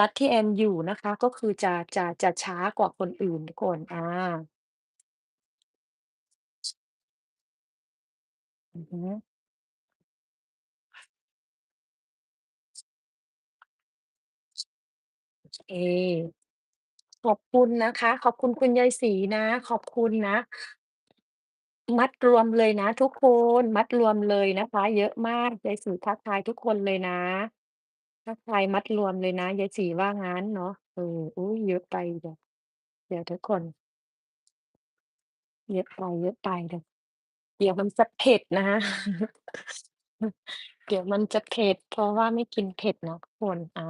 รัฐที่แอนอยู่นะคะ ก็คือจะ จะ จะช้ากว่าคนอื่นทุกคน อา อือฮึ โอเค ขอบคุณนะคะ ขอบคุณคุณยายศรีนะ ขอบคุณนะ มัดรวมเลยนะทุกคน มัดรวมเลยนะคะ เยอะมาก ยายศรีทักทายทุกคนเลยนะ ทักทายมัดรวมเลยนะ ยายศรีว่างั้นเนาะ เออ อุ๊ย เยอะไป เดี๋ยว เดี๋ยวทุกคน เยอะไป เยอะไป เดี๋ยว เดี๋ยวมันจะเผ็ดนะคะ เดี๋ยวมันจะเผ็ด เพราะว่าไม่กินเผ็ดเนาะทุกคน อา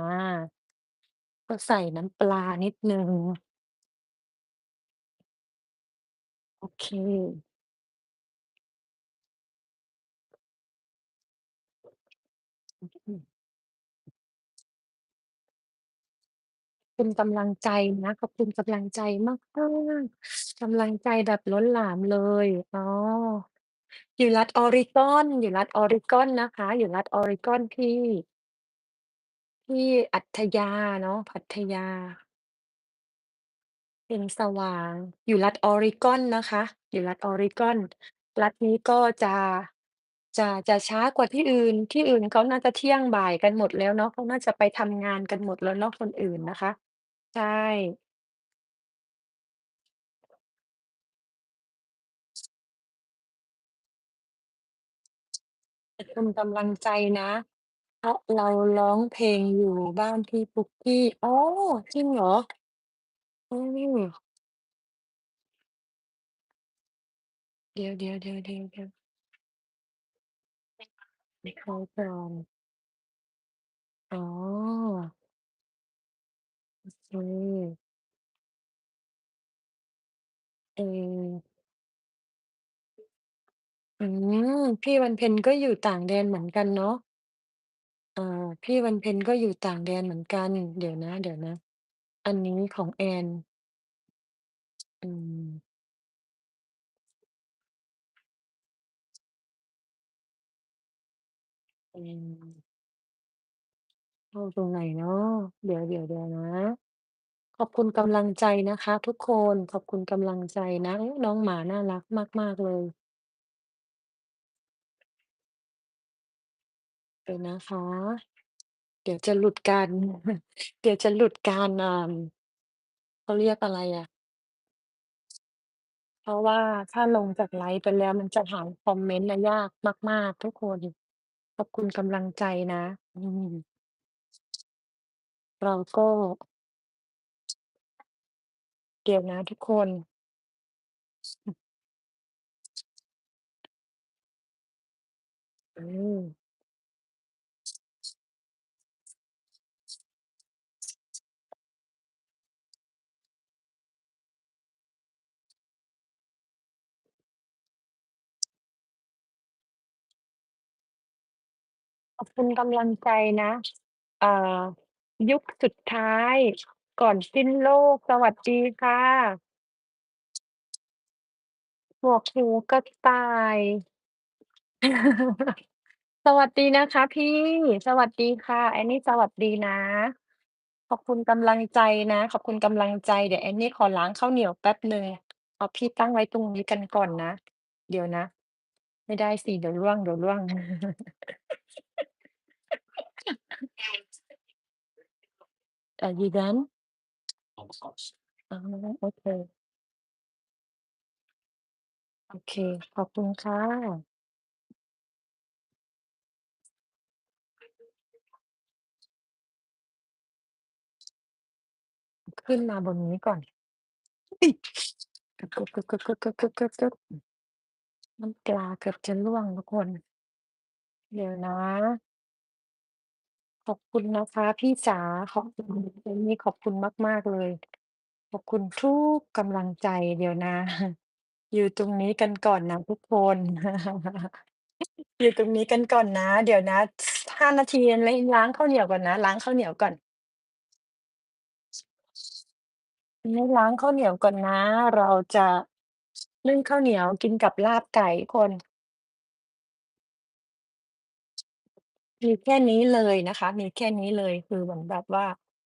ก็ใส่น้ำปลานิดหนึ่ง โอเคอืออืม เป็นกำลังใจนะ ขอบคุณกำลังใจมาก ๆ กำลังใจแบบล้นหลามเลย อ๋อ อยู่รัฐ Oregon อยู่รัฐ Oregon นะคะ อยู่รัฐ Oregon ที่ ที่อัธยาเนาะ พัทยาเป็นสว่าง อยู่รัฐ Oregon นะคะ อยู่รัฐ Oregon รัฐนี้ก็จะ จะ จะช้ากว่าที่อื่น ที่อื่นเขาน่าจะเที่ยงบ่ายกันหมดแล้วเนาะ เขาน่าจะไปทำงานกันหมดแล้วเนาะ คนอื่นนะคะ ใช่ ขอบคุณกำลังใจนะ เพราะเราร้องเพลงอยู่บ้านพี่ปุ๊กกี้ อ๋อ จริงเหรอ?อืม เดี๋ยว ๆ ๆ ๆ ๆ ไม่เข้าใจอ๋อ อเคเออืม พี่วันเพ็ญก็อยู่ต่างแดนเหมือนกันเนาะเออพี่วันเพ็ญก็อยู่ต่างแดนเหมือนกัน เดี๋ยวนะๆอันนี้ของแอน อืม อืม เข้าตรงไหนเนาะ เดี๋ยวๆเดี๋ยวนะ ขอบคุณกำลังใจนะคะทุกคน ขอบคุณกำลังใจนะ โอ้ น้องหมาน่ารักมาก ๆ เลย เดี๋ยวนะคะ เดี๋ยวจะหลุดการ เดี๋ยวจะหลุดการ อ่า เขาเรียกอะไรอะ เพราะว่าถ้าลงจากไลฟ์ไปแล้ว มันจะหาคอมเมนต์น่ะยากมาก ๆ ทุกคน ขอบคุณกำลังใจนะ อืม เราก็ เดี๋ยวนะทุกคน อืม ขอบคุณกำลังใจนะอ่ายุคสุดท้าย ก่อนสิ้นโลก สวัสดีค่ะ หมวกหูกระต่าย สวัสดีนะคะพี่ สวัสดีค่ะ แอนนี้สวัสดีนะ ขอบคุณกำลังใจนะ ขอบคุณกำลังใจ เดี๋ยวแอนนี่ขอล้างข้าวเหนียวแป๊บหนึ่ง เอาพี่ตั้งไว้ตรงนี้กันก่อนนะ เดี๋ยวนะ ไม่ได้สิ เดี๋ยวร่วง เดี๋ยวร่วง Are you done? อ๋อ โอเค โอเค ขอบคุณค่ะ ขึ้นมาบนนี้ก่อน อุ๊ยกึก ๆ ๆ ๆ ๆ ๆ ๆ น้ำปลาเกือบจะร่วงทุกคน เดี๋ยวนะ ขอบคุณนะคะพี่จ๋า ขอบคุณอันนี้ขอบคุณมาก ๆ เลย ขอบคุณทุกกำลังใจ เดี๋ยวนะ อยู่ตรงนี้กันก่อนนะทุกคน อยู่ตรงนี้กันก่อนนะ เดี๋ยวนะ 5 นาทีล้งล้างข้าวเหนียวก่อนนะ ล้างข้าวเหนียวก่อน นี้ล้างข้าวเหนียวก่อนนะ เราจะนึ่งข้าวเหนียวกินกับลาบไก่ทุกคน มีแค่นี้เลยนะคะ มีแค่นี้เลย คือเหมือนแบบว่า